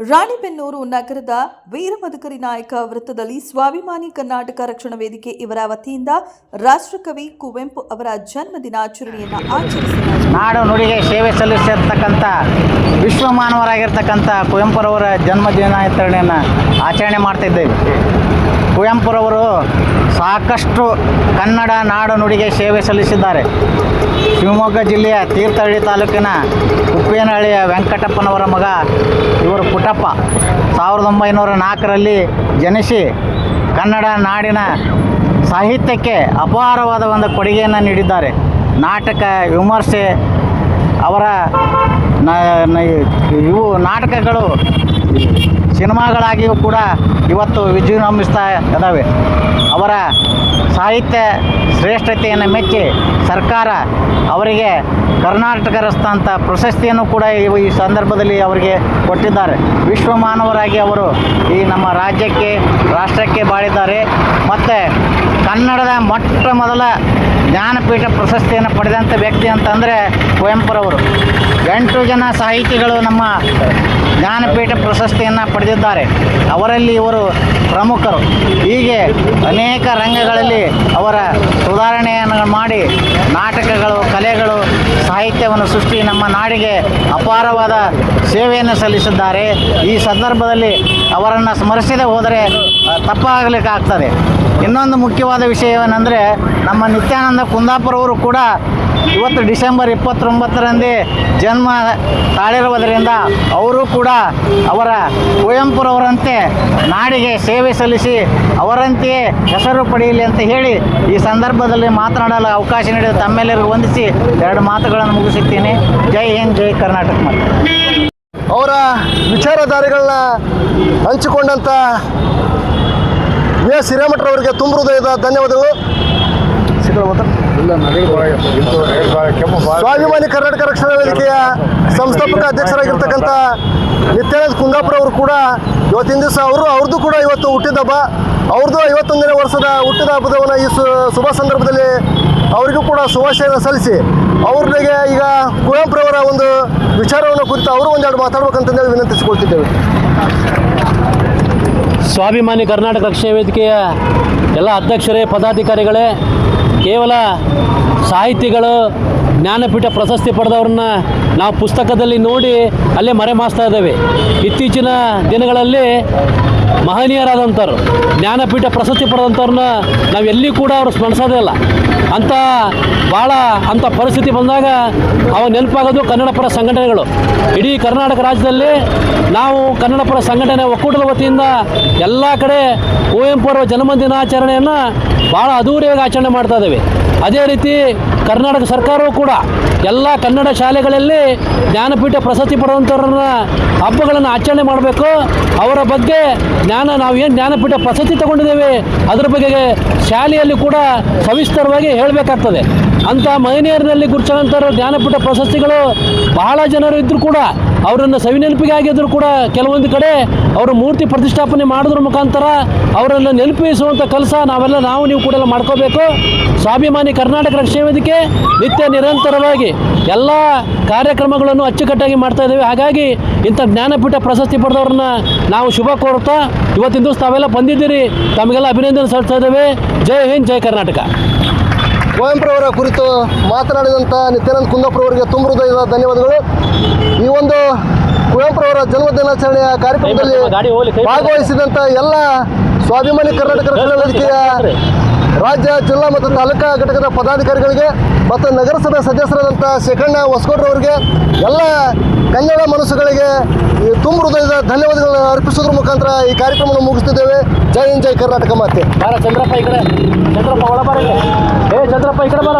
ರಾಣಿಬೆನ್ನೂರು ನಗರದ ವೀರಮದಕರಿ ನಾಯಕ ವೃತ್ತದಲ್ಲಿ ಸ್ವಾಭಿಮಾನಿ ಕರ್ನಾಟಕ ರಕ್ಷಣಾ ವೇದಿಕೆ ಇವರ ವತಿಯಿಂದ ರಾಷ್ಟ್ರಕವಿ ಕುವೆಂಪು ಅವರ ಜನ್ಮ ದಿನಾಚರಣೆಯನ್ನು ಆಚರಿಸಲಾಯಿತು ನಾಡು ನುಡಿಗೆ ಸೇವೆ ಸಲ್ಲಿಸಿರ್ತಕ್ಕಂಥ, ವಿಶ್ವಮಾನವರಾಗಿರ್ತಕ್ಕಂಥ ಕುವೆಂಪುರವರ ಜನ್ಮ ದಿನಾಚರಣೆಯನ್ನು ಆಚರಣೆ ಮಾಡ್ತಿದ್ದೇವೆ. ಕುವೆಂಪುರವರು ಸಾಕಷ್ಟು ಕನ್ನಡ ನಾಡು ನುಡಿಗೆ ಸೇವೆ ಸಲ್ಲಿಸಿದ್ದಾರೆ. ಶಿವಮೊಗ್ಗ ಜಿಲ್ಲೆಯ ತೀರ್ಥಹಳ್ಳಿ ತಾಲೂಕಿನ ಉಪ್ಪೇನಹಳ್ಳಿಯ ವೆಂಕಟಪ್ಪನವರ ಮಗ ಇವರು ಪುಟ್ಟಪ್ಪ. ಸಾವಿರದ ಒಂಬೈನೂರ ನಾಲ್ಕರಲ್ಲಿ ಜನಿಸಿ ಕನ್ನಡ ನಾಡಿನ ಸಾಹಿತ್ಯಕ್ಕೆ ಅಪಾರವಾದ ಒಂದು ಕೊಡುಗೆಯನ್ನು ನೀಡಿದ್ದಾರೆ. ನಾಟಕ ವಿಮರ್ಶೆ ಅವರ ಇವು ನಾಟಕಗಳು ಸಿನಿಮಾಗಳಾಗಿಯೂ ಕೂಡ ಇವತ್ತು ವಿಜೃಂಭಿಸ್ತಾ ಇದ್ದಾವೆ ಅವರ ಸಾಹಿತ್ಯ ಶ್ರೇಷ್ಠತೆಯನ್ನು ಮೆಚ್ಚಿ ಸರ್ಕಾರ ಅವರಿಗೆ ಕರ್ನಾಟಕ ರಸ್ತಾ ಅಂತ ಪ್ರಶಸ್ತಿಯನ್ನು ಕೂಡ ಈ ಸಂದರ್ಭದಲ್ಲಿ ಅವರಿಗೆ ಕೊಟ್ಟಿದ್ದಾರೆ. ವಿಶ್ವ ಮಾನವರಾಗಿ ಅವರು ಈ ನಮ್ಮ ರಾಜ್ಯಕ್ಕೆ, ರಾಷ್ಟ್ರಕ್ಕೆ ಬಾಳಿದ್ದಾರೆ. ಮತ್ತು ಕನ್ನಡದ ಮೊಟ್ಟ ಮೊದಲ ಜ್ಞಾನಪೀಠ ಪ್ರಶಸ್ತಿಯನ್ನು ಪಡೆದಂಥ ವ್ಯಕ್ತಿ ಅಂತಂದರೆ ಕುವೆಂಪುರವರು. ಎಂಟು ಜನ ಸಾಹಿತಿಗಳು ನಮ್ಮ ಜ್ಞಾನಪೀಠ ಪ್ರಶಸ್ತಿಯನ್ನು ಪಡೆದಿದ್ದಾರೆ. ಅವರಲ್ಲಿ ಇವರು ಪ್ರಮುಖರು. ಹೀಗೆ ಅನೇಕ ರಂಗಗಳಲ್ಲಿ ಅವರ ಸುಧಾರಣೆಯನ್ನು ಮಾಡಿ ನಾಟಕಗಳು, ಕಲೆಗಳು, ಸಾಹಿತ್ಯವನ್ನು ಸೃಷ್ಟಿ ನಮ್ಮ ನಾಡಿಗೆ ಅಪಾರವಾದ ಸೇವೆಯನ್ನು ಸಲ್ಲಿಸಿದ್ದಾರೆ. ಈ ಸಂದರ್ಭದಲ್ಲಿ ಅವರನ್ನು ಸ್ಮರಿಸದೆ ಹೋದರೆ ತಪ್ಪಾಗಲಿಕ್ಕಾಗ್ತದೆ. ಇನ್ನೊಂದು ಮುಖ್ಯವಾದ ವಿಷಯವೇನೆಂದರೆ ನಮ್ಮ ನಿತ್ಯಾನಂದ ಕುಂದಾಪುರವರು ಕೂಡ ಇವತ್ತು ಡಿಸೆಂಬರ್ ಇಪ್ಪತ್ತೊಂಬತ್ತರಂದೇ ಜನ್ಮ ತಾಳಿರುವುದರಿಂದ ಅವರು ಕೂಡ ಅವರ ಕುವೆಂಪುರವರಂತೆ ನಾಡಿಗೆ ಸೇವೆ ಸಲ್ಲಿಸಿ ಅವರಂತೆಯೇ ಹೆಸರು ಪಡೆಯಲಿ ಅಂತ ಹೇಳಿ ಈ ಸಂದರ್ಭದಲ್ಲಿ ಮಾತನಾಡಲು ಅವಕಾಶ ನೀಡಿದ ತಮ್ಮೆಲ್ಲರಿಗೂ ವಂದಿಸಿ ಎರಡು ಮಾತುಗಳನ್ನು ಮುಗಿಸುತ್ತೇನೆ. ಜೈ ಹಿಂದ್, ಜೈ ಕರ್ನಾಟಕ ಮಾತೆ. ಅವರ ವಿಚಾರಧಾರೆಗಳನ್ನ ಹಂಚಿಕೊಂಡಂಥ ಎಸ್ ಹಿರೇಮಠರವರಿಗೆ ತುಂಬ ಹೃದಯದ ಧನ್ಯವಾದಗಳು. ಸ್ವಾಭಿಮಾನಿ ಕರ್ನಾಟಕ ರಕ್ಷಣಾ ವೇದಿಕೆಯ ಸಂಸ್ಥಾಪಕ ಅಧ್ಯಕ್ಷರಾಗಿರ್ತಕ್ಕಂಥ ನಿತ್ಯಾನಂದ ಕುಂದಾಪುರ ಅವರು ಕೂಡ ಇವತ್ತಿನ ದಿವಸ ಅವರು ಅವ್ರದ್ದು ಕೂಡ ಇವತ್ತು ಹುಟ್ಟಿದ ಹಬ್ಬ. ಅವ್ರದ್ದು ಐವತ್ತೊಂದನೇ ವರ್ಷದ ಹುಟ್ಟಿದ ಹಬ್ಬದವನ್ನ ಈ ಸು- ಶುಭ ಸಂದರ್ಭದಲ್ಲಿ ಅವರಿಗೂ ಕೂಡ ಶುಭಾಶಯನ ಸಲ್ಲಿಸಿ ಅವ್ರಿಗೆ ಈಗ ಕುವೆಂಪುರವರ ಒಂದು ವಿಚಾರವನ್ನು ಕುರಿತು ಅವರು ಒಂದೆರಡು ಮಾತಾಡ್ಬೇಕಂತಂದೇಳಿ ವಿನಂತಿಸಿಕೊಳ್ತಿದ್ದೇವೆ. ಸ್ವಾಭಿಮಾನಿ ಕರ್ನಾಟಕ ರಕ್ಷಣಾ ವೇದಿಕೆಯ ಎಲ್ಲ ಅಧ್ಯಕ್ಷರೇ ಪದಾಧಿಕಾರಿಗಳೇ ಕೇವಲ ಸಾಹಿತಿಗಳು ಜ್ಞಾನಪೀಠ ಪ್ರಶಸ್ತಿ ಪಡೆದವ್ರನ್ನ ನಾವು ಪುಸ್ತಕದಲ್ಲಿ ನೋಡಿ ಅಲ್ಲೇ ಮರೆಮಾಸ್ತಾ ಇದ್ದೇವೆ. ಇತ್ತೀಚಿನ ದಿನಗಳಲ್ಲಿ ಮಹನೀಯರಾದಂಥವ್ರು, ಜ್ಞಾನಪೀಠ ಪ್ರಶಸ್ತಿ ಪಡೆದಂಥವ್ರನ್ನ ನಾವು ಎಲ್ಲಿ ಕೂಡ ಅವರು ಸ್ಮರಿಸೋದೇ ಇಲ್ಲ. ಅಂಥ ಭಾಳ ಅಂಥ ಪರಿಸ್ಥಿತಿ ಬಂದಾಗ ಅವ ನೆನಪಾಗೋದು ಕನ್ನಡ ಪರ ಸಂಘಟನೆಗಳು. ಇಡೀ ಕರ್ನಾಟಕ ರಾಜ್ಯದಲ್ಲಿ ನಾವು ಕನ್ನಡ ಪರ ಸಂಘಟನೆ ಒಕ್ಕೂಟದ ವತಿಯಿಂದ ಎಲ್ಲ ಕಡೆ ಕುವೆಂಪು ಅವರ ಜನ್ಮ ದಿನಾಚರಣೆಯನ್ನು ಭಾಳ ಅದೂರಿಯಾಗಿ ಆಚರಣೆ ಮಾಡ್ತಾ ಇದ್ದೇವೆ. ಅದೇ ರೀತಿ ಕರ್ನಾಟಕ ಸರ್ಕಾರವೂ ಕೂಡ ಎಲ್ಲ ಕನ್ನಡ ಶಾಲೆಗಳಲ್ಲಿ ಜ್ಞಾನಪೀಠ ಪ್ರಶಸ್ತಿ ಪಡೆದಂಥವ್ರನ್ನ ಹಬ್ಬಗಳನ್ನು ಆಚರಣೆ ಮಾಡಬೇಕು. ಅವರ ಬಗ್ಗೆ ಜ್ಞಾನ, ನಾವು ಏನು ಜ್ಞಾನಪೀಠ ಪ್ರಶಸ್ತಿ ತಗೊಂಡಿದ್ದೇವೆ, ಅದರ ಬಗ್ಗೆ ಶಾಲೆಯಲ್ಲಿ ಕೂಡ ಸವಿಸ್ತರವಾಗಿ ಹೇಳಬೇಕಾಗ್ತದೆ. ಅಂಥ ಮಹನೀಯರಲ್ಲಿ ಗುರುತಿಸಿದಂಥವ್ರ ಜ್ಞಾನಪೀಠ ಪ್ರಶಸ್ತಿಗಳು ಬಹಳ ಜನರು ಇದ್ದರೂ ಕೂಡ ಅವರನ್ನು ಸವಿನೆನಪಿಗೆ ಆಗಿದ್ರು ಕೂಡ ಕೆಲವೊಂದು ಕಡೆ ಅವರು ಮೂರ್ತಿ ಪ್ರತಿಷ್ಠಾಪನೆ ಮಾಡಿದ್ರ ಮುಖಾಂತರ ಅವರನ್ನು ನೆನಪಿಸುವಂಥ ಕೆಲಸ ನಾವೆಲ್ಲ ನಾವು ನೀವು ಕೂಡ ಎಲ್ಲ ಮಾಡ್ಕೋಬೇಕು. ಸ್ವಾಭಿಮಾನಿ ಕರ್ನಾಟಕ ರಕ್ಷಣಾ ವೇದಿಕೆ ನಿತ್ಯ ನಿರಂತರವಾಗಿ ಎಲ್ಲ ಕಾರ್ಯಕ್ರಮಗಳನ್ನು ಅಚ್ಚುಕಟ್ಟಾಗಿ ಮಾಡ್ತಾ ಇದ್ದೇವೆ. ಹಾಗಾಗಿ ಇಂಥ ಜ್ಞಾನಪೀಠ ಪ್ರಶಸ್ತಿ ಪಡೆದವ್ರನ್ನ ನಾವು ಶುಭ ಕೋರುತ್ತಾ ಇವತ್ತಿನ ದಿವಸ ತಾವೆಲ್ಲ ಬಂದಿದ್ದೀರಿ. ತಮಗೆಲ್ಲ ಅಭಿನಂದನೆ ಸಲ್ಲಿಸ್ತಾ ಇದ್ದೇವೆ. ಜೈ ಹಿಂದ್, ಜೈ ಕರ್ನಾಟಕ. ಕುವೆಂಪುರವರ ಕುರಿತು ಮಾತನಾಡಿದಂಥ ನಿತ್ಯಾನಂದ ಕುಂದಾಪುರ ಅವರಿಗೆ ತುಂಬ ಹೃದಯದ ಧನ್ಯವಾದಗಳು ಈ ಒಂದು ಕುವೆಂಪುರವರ ಜನ್ಮ ದಿನಾಚರಣೆಯ ಕಾರ್ಯಕ್ರಮದಲ್ಲಿ. ಭಾಗವಹಿಸಿದಂಥ ಎಲ್ಲ ಸ್ವಾಭಿಮಾನಿ ಕರ್ನಾಟಕ ರಕ್ಷಣಾ ವೇದಿಕೆಯ ರಾಜ್ಯ ಜಿಲ್ಲಾ ಮತ್ತು ತಾಲೂಕಾ ಘಟಕದ ಪದಾಧಿಕಾರಿಗಳಿಗೆ ಮತ್ತು ನಗರಸಭೆ ಸದಸ್ಯರಾದಂಥ ಶೇಖಣ್ಣ ಹೊಸಗೌಡ್ರವರಿಗೆ ಎಲ್ಲ ಕನ್ನಡ ಮನಸ್ಸುಗಳಿಗೆ ತುಂಬ ಹೃದಯದ ಧನ್ಯವಾದಗಳನ್ನು ಅರ್ಪಿಸೋದ್ರ ಮುಖಾಂತರ ಈ ಕಾರ್ಯಕ್ರಮವನ್ನು ಮುಗಿಸ್ತಿದ್ದೇವೆ. ಜೈ ಹಿಂದ್ ಜೈ ಕರ್ನಾಟಕ ಮಾತೆ. ಬಾರ ಚಂದ್ರಪ್ಪ ಈ ಕಡೆ. ಚಂದ್ರಪ್ಪ ಒಳ ಬಾರ. ಏ ಚಂದ್ರಪ್ಪ ಈ ಕಡೆ ಬಾರ.